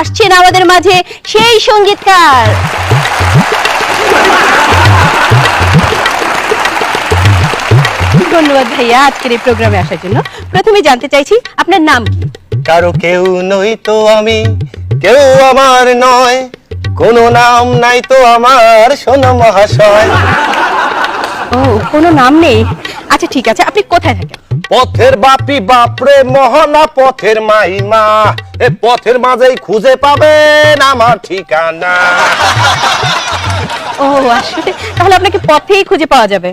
আসছেন আমাদের মাঝে সেই সঙ্গীতকার। ধন্যবাদ ভাইয়া আজকের এই প্রোগ্রামে আসার জন্য। প্রথমে জানতে চাইছি আপনার নাম কি? কারও কেউ নই তো আমি কেউ আমার নয় কোনো নাম নাই তো আমার শোনো মহাশয়। ও কোনো নাম নেই? আচ্ছা ঠিক আছে আপনি কোথায় থাকেন? পথের বাপি বাপরে মহনা পথের মাইমা। এ পথের মাঝেই খুঁজে পাবেন আমার ঠিকানা। ও আসলে? তাহলে আপনাকে পথেই খুঁজে পাওয়া যাবে।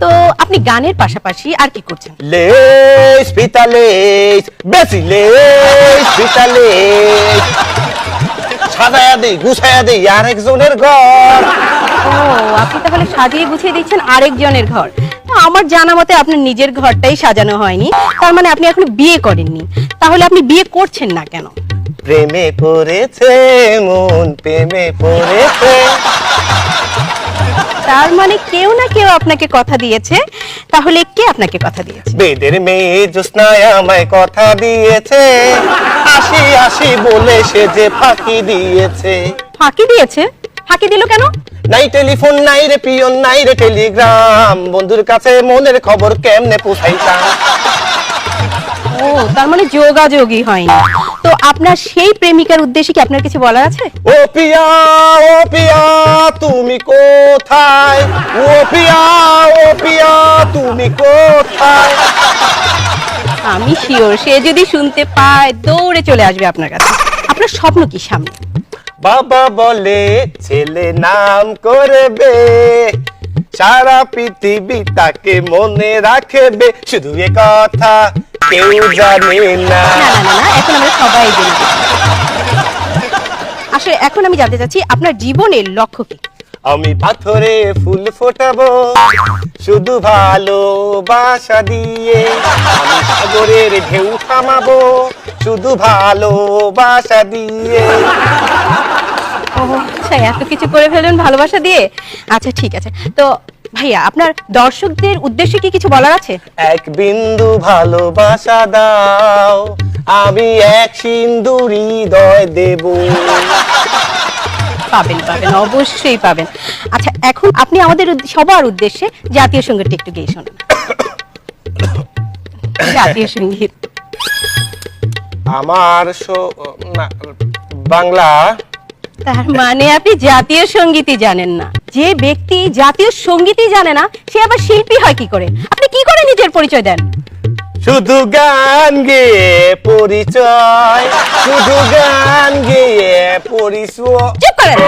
তো আপনি গানের পাশাপাশি আর কি করছেন? লেস পিতা লেস বেশি লেস পিতা লেস। সাজায়া দেই গুছায়া দেই আর একজনের ঘর। ও আপনি তাহলে সাজিয়ে গুছিয়ে দিচ্ছেন আরেকজনের ঘর। আমার জানা মতে আপনার নিজের ঘরটাই সাজানো হয়নি। তার মানে আপনি এখনও বিয়ে করেননি। তাহলে আপনি বিয়ে করছেন না কেন? প্রেমে পড়েছে মন প্রেমে পড়েছে। তার মানে কেউ না কেউ আপনাকে কথা দিয়েছে? তাহলে কে আপনাকে কথা দিয়েছে? বেদের মেয়ে জোৎস্নায় আমায় কথা দিয়েছে। আসি আসি বলে সে যে ফাঁকি দিয়েছে। ফাঁকি দিয়েছে? ফাঁকি দিল কেন? নাই টেলিফোন নাই রে পিয়ন নাই রে টেলিগ্রাম। বন্ধুর কাছে মনের খবর কেমনে পৌঁছাইতাম? ও তার মানে যোগাযোগই হয়নি। তো আপনার সেই প্রেমিকার উদ্দেশ্যে কি আপনার কিছু বলার আছে? ও পিয়া ও পিয়া তুমি কোথায়? ও পিয়া ও পিয়া তুমি কোথায়? আমি শিওর সে যদি শুনতে পায় দৌড়ে চলে আসবে আপনার কাছে। আপনার স্বপ্ন কি সামনে বাবা বলে ছেলে নাম করবে। সারা পৃথিবী তাকে মনে রাখবে। শুধু এ কথা কেউ জানে না। এখন আমরা সবাই জেনে। আসলে এখন আমি জানতে চাচ্ছি আপনার জীবনের লক্ষ্য কি? আমি পাথরে ফুল ফোটাবো শুধু ভালোবাসা দিয়ে। আমি সাগরের ঢেউ থামাবো শুধু ভালোবাসা দিয়ে। আচ্ছা এত কিছু করে ফেলবেন ভালোবাসা দিয়ে? আচ্ছা ঠিক আছে। তো ভাইয়া আপনার দর্শকদের উদ্দেশ্যে কি কিছু বলার আছে? এক বিন্দু ভালোবাসা দাও আমি এক সিন্ধু হৃদয় দেব। পাবেন পাবেন অবশ্যই পাবেন। আচ্ছা এখন আপনি আমাদের উদ্দ- সবার উদ্দেশ্যে জাতীয় সঙ্গীতটা একটু গেয়ে শোনান। জাতীয় সংগীত। আমার সো- না, বাংলা তার মানে আপনি জাতীয় সঙ্গীতই জানেন না। যে ব্যক্তি জাতীয় সঙ্গীতই জানে না সে আবার শিল্পী হয় কি করে? আপনি কি করে নিজের পরিচয় দেন? শুধু গান গেয়ে পরিচয় শুধু গান গেয়ে পরিচয়। চুপ করেন।